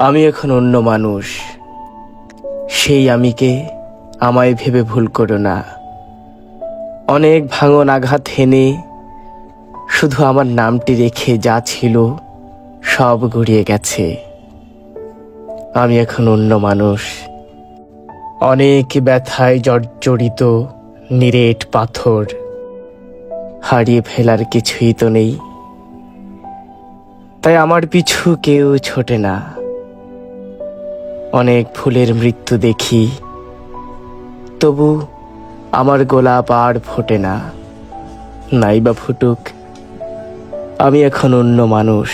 আমি এখন অন্য মানুষ। সেই আমিকে আমায় ভেবে ভুল করো না। অনেক ভাঙন আঘাত হেনে শুধু আমার নামটি রেখে যা ছিল সব গড়িয়ে গেছে। আমি এখন অন্য মানুষ। অনেক ব্যথায় জর্জরিত নিরেট পাথর। হারিয়ে ফেলার কিছুই তো নেই। তাই আমার পিছু কেউ ছোটে না। অনেক ফুলের মৃত্যু দেখি। তবু আমার গোলাপ আর ফোটে না। নাই বা ফুটুক, আমি এখন অন্য মানুষ।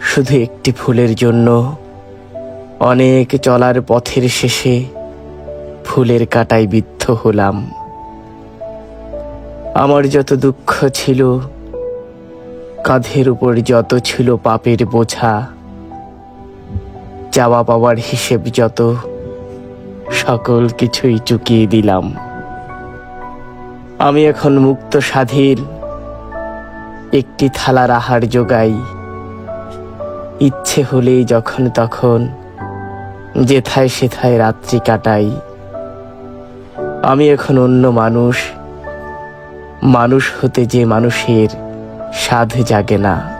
শুধু একটি ফুলের জন্য, অনেক চলার পথের শেষে ফুলের কাটায় বিদ্ধ হলাম। আমার যত দুঃখ ছিল, কাঁধের উপর যত ছিল পাপের বোঝা চাওয়া পাওয়ার হিসেব যত, সকল কিছুই চুকিয়ে দিলাম। আমি এখন মুক্ত স্বাধীন, একটি থালার আহার যোগাই। ইচ্ছে হলেই যখন তখন, যেথায় সেথায় রাত্রি কাটাই। আমি এখন অন্য মানুষ মানুষ হতে যে মানুষের সাধ জাগে না।